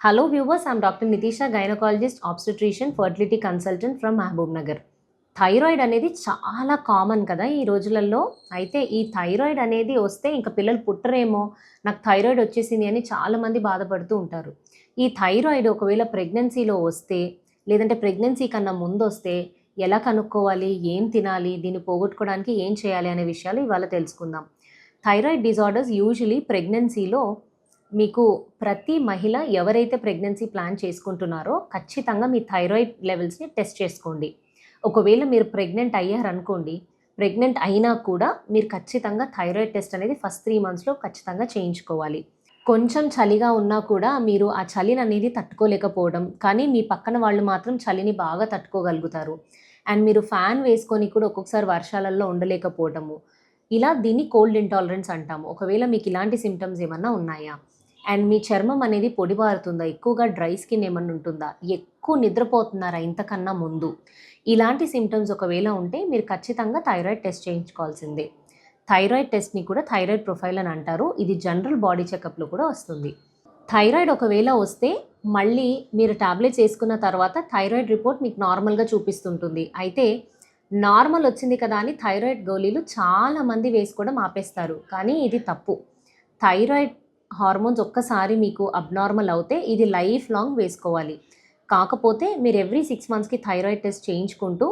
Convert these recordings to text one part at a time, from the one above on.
Hello viewers I'm doctor Nitisha gynaecologist obstetrician fertility consultant from Mahabubnagar thyroid అనేది చాలా common కదా ఈ రోజులలో. అయితే ఈ థైరాయిడ్ అనేది వస్తే ఇంకా పిల్లలు పుట్టరేమో నాకు థైరాయిడ్ వచ్చేసింది అని చాలామంది బాధపడుతూ ఉంటారు. ఈ థైరాయిడ్ ఒకవేళ ప్రెగ్నెన్సీలో వస్తే లేదంటే ప్రెగ్నెన్సీ కన్నా ముందు వస్తే ఎలా కనుక్కోవాలి ఏం తినాలి దీన్ని పోగొట్టుకోవడానికి ఏం చేయాలి అనే విషయాలు ఇవాళ తెలుసుకుందాం. థైరాయిడ్ డిజార్డర్స్ యూజువలీ ప్రెగ్నెన్సీలో మీకు ప్రతి మహిళ ఎవరైతే ప్రెగ్నెన్సీ ప్లాన్ చేసుకుంటున్నారో ఖచ్చితంగా మీ థైరాయిడ్ లెవెల్స్ని టెస్ట్ చేసుకోండి. ఒకవేళ మీరు ప్రెగ్నెంట్ అయ్యారనుకోండి ప్రెగ్నెంట్ అయినా కూడా మీరు ఖచ్చితంగా థైరాయిడ్ టెస్ట్ అనేది ఫస్ట్ త్రీ మంత్స్లో ఖచ్చితంగా చేయించుకోవాలి. కొంచెం చలిగా ఉన్నా కూడా మీరు ఆ చలిని అనేది తట్టుకోలేకపోవడం కానీ మీ పక్కన వాళ్ళు మాత్రం చలిని బాగా తట్టుకోగలుగుతారు. అండ్ మీరు ఫ్యాన్ వేసుకొని కూడా ఒక్కొక్కసారి వర్షాలలో ఉండలేకపోవడము. ఇలా దీన్ని కోల్డ్ ఇంటాలరెన్స్ అంటాము. ఒకవేళ మీకు ఇలాంటి సిమ్టమ్స్ ఏమన్నా ఉన్నాయా? అండ్ మీ చర్మం అనేది పొడిబారుతుందా ఎక్కువగా డ్రై స్కిన్ ఏమన్నా ఉంటుందా? ఎక్కువ నిద్రపోతున్నారా ఇంతకన్నా ముందు? ఇలాంటి సిమ్టమ్స్ ఒకవేళ ఉంటే మీరు ఖచ్చితంగా థైరాయిడ్ టెస్ట్ చేయించుకోవాల్సిందే. థైరాయిడ్ టెస్ట్ని కూడా థైరాయిడ్ ప్రొఫైల్ అని అంటారు. ఇది జనరల్ బాడీ చెకప్లో కూడా వస్తుంది. థైరాయిడ్ ఒకవేళ వస్తే మళ్ళీ మీరు టాబ్లెట్స్ వేసుకున్న తర్వాత థైరాయిడ్ రిపోర్ట్ మీకు నార్మల్గా చూపిస్తుంటుంది. అయితే నార్మల్ వచ్చింది కదా అని థైరాయిడ్ గోళీలు చాలామంది వేసుకోవడం ఆపేస్తారు. కానీ ఇది తప్పు. థైరాయిడ్ హార్మోన్స్ ఒక్కసారి మీకు అబ్నార్మల్ అవుతే ఇది లైఫ్ లాంగ్ వేసుకోవాలి. కాకపోతే మీరు ఎవ్రీ సిక్స్ మంత్స్కి థైరాయిడ్ టెస్ట్ చేయించుకుంటూ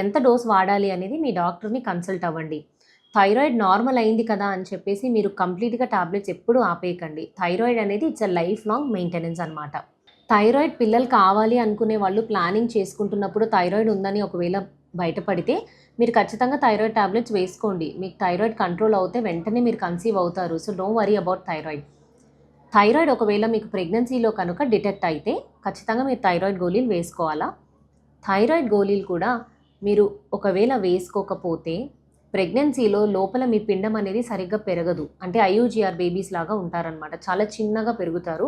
ఎంత డోస్ వాడాలి అనేది మీ డాక్టర్ని కన్సల్ట్ అవ్వండి. థైరాయిడ్ నార్మల్ అయింది కదా అని చెప్పేసి మీరు కంప్లీట్గా టాబ్లెట్స్ ఎప్పుడు ఆపేయకండి. థైరాయిడ్ అనేది it's a life long maintenance అనమాట థైరాయిడ్ పిల్లలు కావాలి అనుకునే వాళ్ళు ప్లానింగ్ చేసుకుంటున్నప్పుడు థైరాయిడ్ ఉందని ఒకవేళ బయటపడితే మీరు ఖచ్చితంగా థైరాయిడ్ టాబ్లెట్స్ వేసుకోండి. మీకు థైరాయిడ్ కంట్రోల్ అవుతే వెంటనే మీరు కన్సీవ్ అవుతారు. So don't worry about thyroid. Thyroid ఒకవేళ మీకు ప్రెగ్నెన్సీలో కనుక డిటెక్ట్ అయితే ఖచ్చితంగా మీరు థైరాయిడ్ గోళీలు వేసుకోవాలా? థైరాయిడ్ గోళీలు కూడా మీరు ఒకవేళ వేసుకోకపోతే ప్రెగ్నెన్సీలో లోపల మీ పిండం అనేది సరిగ్గా పెరగదు. అంటే ఐయూజీఆర్ బేబీస్ లాగా ఉంటారనమాట చాలా చిన్నగా పెరుగుతారు.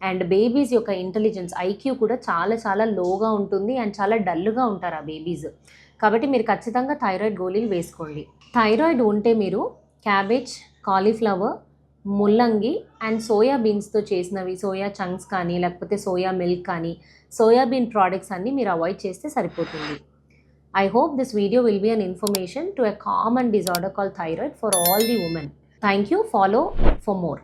అండ్ బేబీస్ యొక్క ఇంటెలిజెన్స్ ఐక్యూ కూడా చాలా చాలా లోగా ఉంటుంది అండ్ చాలా డల్గా ఉంటారు ఆ బేబీస్. కాబట్టి మీరు ఖచ్చితంగా థైరాయిడ్ గోళీలు వేసుకోండి. థైరాయిడ్ ఉంటే మీరు క్యాబేజ్ కాలీఫ్లవర్ ముల్లంగి అండ్ సోయా బీన్స్తో చేసినవి సోయా చంక్స్ కానీ లేకపోతే సోయా మిల్క్ కానీ సోయాబీన్ ప్రోడక్ట్స్ అన్నీ మీరు అవాయిడ్ చేస్తే సరిపోతుంది. I hope this video will be an information to a common disorder call thyroid for all the women thank you follow for more